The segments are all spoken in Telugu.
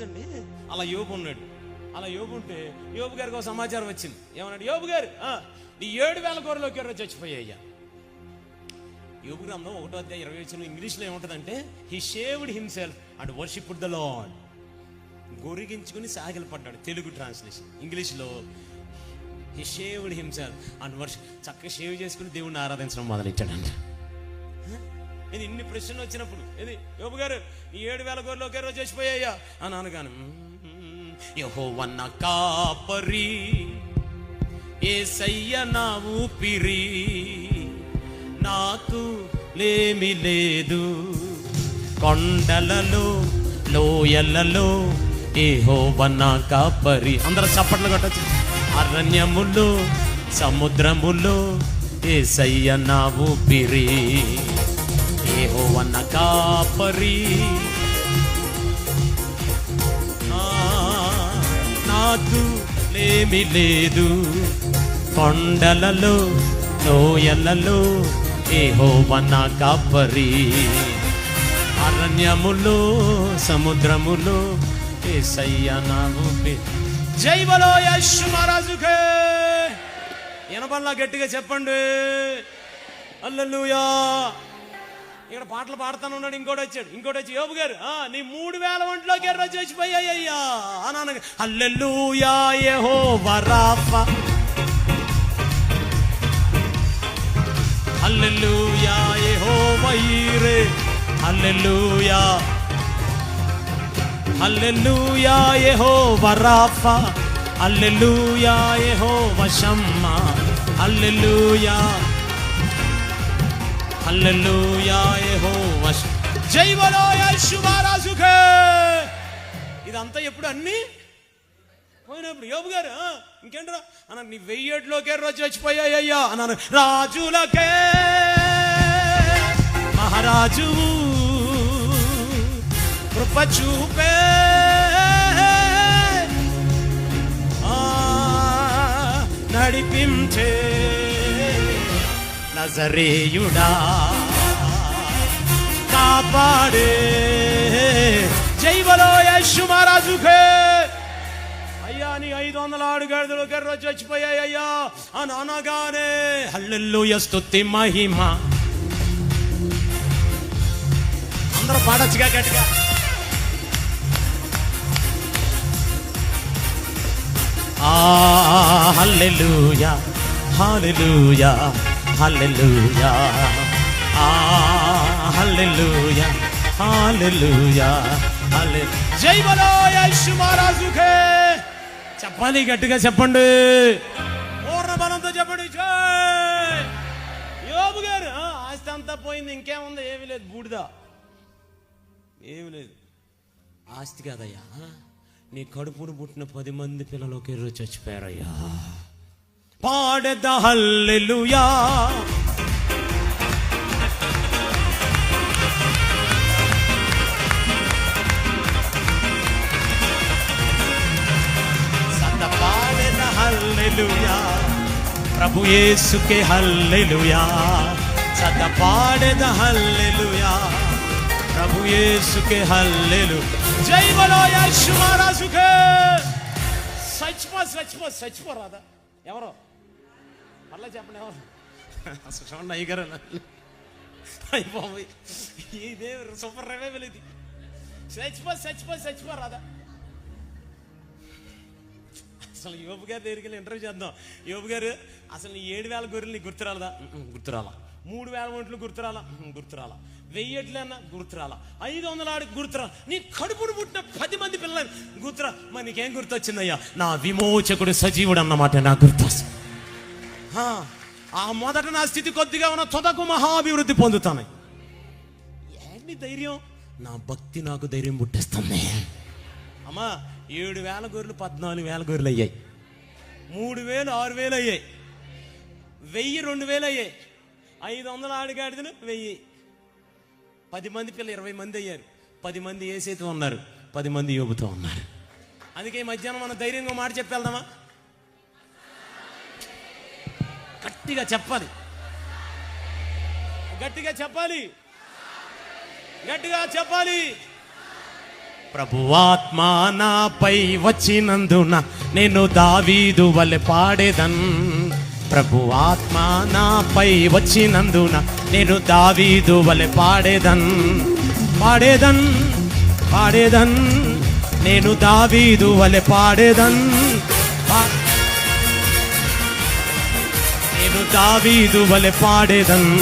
సపోజ్ అలా యోబు ఉన్నాడు. అలా యోబు ఉంటే యోబు గారికి ఒక సమాచారం వచ్చింది. ఏమన్నాడు? యోబు గారు నీ ఏడు వేల కూరలోకి ఎవరో చచ్చిపోయాయ్యా. యోబు గ్రంథం ఒకటో అధ్యాయ ఇరవై వచ్చిన ఇంగ్లీష్లో ఏముంటుందంటే he shaved himself and worship the lord గొరిగించుకుని సాగిలపడ్డాడు తెలుగు ట్రాన్స్లేషన్. ఇంగ్లీష్లో he shaved himself and worship చక్కగా షేవ్ చేసుకుని దేవుడిని ఆరాధించడం మొదలెట్టాడంట. ఇది ఇన్ని ప్రశ్నలు వచ్చినప్పుడు ఇది యోబు గారు ఈ ఏడు వేల గొర్రెలు ఒకే రోజు చచ్చిపోయాయా అని అనగాను యహోవన్న కాపరి ఏసయ్య నా ఊపిరి నాకు లేమి లేదు. కొండలలో లోయలలో ఏహోవన్న కాపరి. అందరూ చప్పట్లు కొట్టచ్చు. అరణ్యములో సముద్రములో ఏసయ్య నా ఊపిరి. ఏహోవన్న కాపరి. నాకు లేమి లేదు. కొండలలో ఏ ఏహోవన్న కాపరి. అరణ్యములో సముద్రములో ఏసయ్య నా ఊపిరి జై బలో యశ్ మహారాజుకే. వినబల్లా గట్టిగా చెప్పండి. అల్లలుయా ఇక్కడ పాటలు పాడుతాను ఉన్నాడు ఇంకోటి వచ్చాడు. ఇంకోటి వచ్చి యోబు గారు నీ మూడు వేల ఒంట్లోకి ఎర్ర అని అనగా అల్లెలుయా యహో వరాఫ అల్లెలుయా యహో వైరే అల్లెలుయా అల్లెలుయా యహో వరాఫ అల్లెలుయా యహో వశమ్మ అల్లెలుయా జై బలో యేసు ఇదంతా ఎప్పుడు అన్ని? పోయినప్పుడు యోబు గారు ఇంకేంట్రా? అన్న నీ వెయ్యేట్లోకే రోజు చచ్చిపోయాయ్యా అన్నాను రాజులకే. మహారాజు కృప చూపే. ఆ, నడిపించే నజరేయుడా. పాడే. జై బలో యశు మహారాజుకే అయ్యా నీ ఐదు వందల ఆడుగాడిదలు గర్ర చచ్చిపోయాయి అయ్యా. అని అనగానే హల్లెల్లు స్తుతి మహిమ. అందరూ పాడొచ్చుగా గట్టిగా. ఆ హల్లెలూయా హల్లెలూయా హల్లెలూయా. హల్లెలూయా హల్లెలూయా హల్లె జై బలో యేసు మహారాజుకే. చెప్పాలి గట్టిగా చెప్పండి. పూర్ణ బలంతో చెప్పండి జై. యోబు గారు ఆస్తి అంతా పోయింది ఇంకేముంది? ఏమీ లేదు బూడిద. ఏమి లేదు. ఆస్తి కాదయ్యా నీ కడుపును పుట్టిన పది మంది పిల్లలు ఒకే రోజు చచ్చిపోయారయ్యా. పాడద హల్లెలూయా. ప్రభు యేసుకే హల్లెలుయా. సత పాడద హల్లెలుయా. ప్రభు యేసుకే హల్లెలు. జై బలో యేసు మహారాజుకే. సచ్చిపో సచ్చిపో రాదా ఎవరో? మళ్ళా చెప్పండి ఎవరు? అసలు చూడండి అయ్యగారు అయిపోయి ఇదే సూపర్ రెవైవల్ ఇది చచ్చిపో చచ్చిపో రాదా అసలు యోబు గారి దగ్గరికి వెళ్ళి ఇంటర్వ్యూ చేద్దాం. యోబు గారు అసలు నీ ఏడు వేల గొర్రెలు నీకు గుర్తురాలదా? గుర్తురాలా. మూడు వేల ఒంట్లు గుర్తురాలా? గుర్తురాల గుర్తురాలా. వెయ్యి ఎట్లన్నా గుర్తురాలా. ఐదు వందల ఆడికి గుర్తురా నీ కడుపును పుట్టిన పది మంది పిల్లలు గుర్తురా. మరి నీకేం గుర్తొచ్చిందయ్యా? నా విమోచకుడు సజీవుడు అన్నమాట నాకు గుర్తు ఆ, ఆ మొదట నా స్థితి కొద్దిగా ఉన్న తొదకు మహాభివృద్ధి పొందుతాను. ఏంటి ధైర్యం? నా భక్తి నాకు ధైర్యం పుట్టిస్తుంది. అమ్మా ఏడు వేల గొర్రెలు పద్నాలుగు వేల గొర్రెలు అయ్యాయి. మూడు వేలు ఆరు వేలు అయ్యాయి. వెయ్యి రెండు వేలు అయ్యాయి. ఐదు వందల ఆడిగాడిదలు వెయ్యి. పది మంది పిల్లలు ఇరవై మంది అయ్యారు. పది మంది ఏసేతో ఉన్నారు పది మంది యోబుతో ఉన్నారు. అందుకే ఈ మధ్యాహ్నం మనం ధైర్యంగా మాట చెప్పేద్దామా వెళ్దామా? గట్టిగా చెప్పాలి. గట్టిగా చెప్పాలి. గట్టిగా చెప్పాలి. ప్రభువాత్మానాపై వచ్చినందున నేను దావీదు వలె పాడేదన్. ప్రభువాత్మ నాపై వచ్చినందున నేను దావీదు వలె పాడేదన్. పాడేదన్ పాడేదన్ నేను దావీదు వలె పాడేదన్. నేను దావీదు వలె పాడేదన్.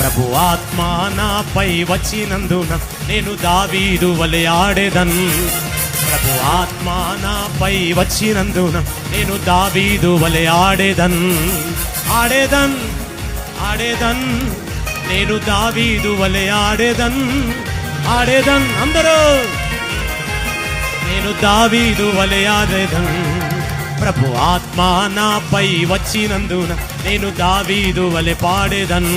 ప్రభు ఆత్మ నాపై వచ్చినందున నేను దావీదు వలె ఆడేదన్. ప్రభు ఆత్మ నాపై వచ్చినందున నేను దావీదు వలె ఆడేదన్. ఆడేదన్ ఆడేదన్ నేను దావీదు వలె ఆడేదన్. ఆడేదన్ అందరూ! నేను దావీదు వలె ఆడేదన్. ప్రభు ఆత్మ నాపై వచ్చినందున నేను దావీదు వలె పాడేదన్.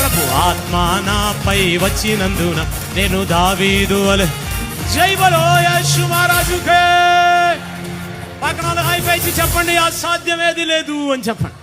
ప్రభు ఆత్మ నాపై వచ్చినందున నేను దావీదు వలె. జై బలో యేసు మహారాజుకే. పక్కన హై చెప్పండి అసాధ్యమేది లేదు అని చెప్పండి.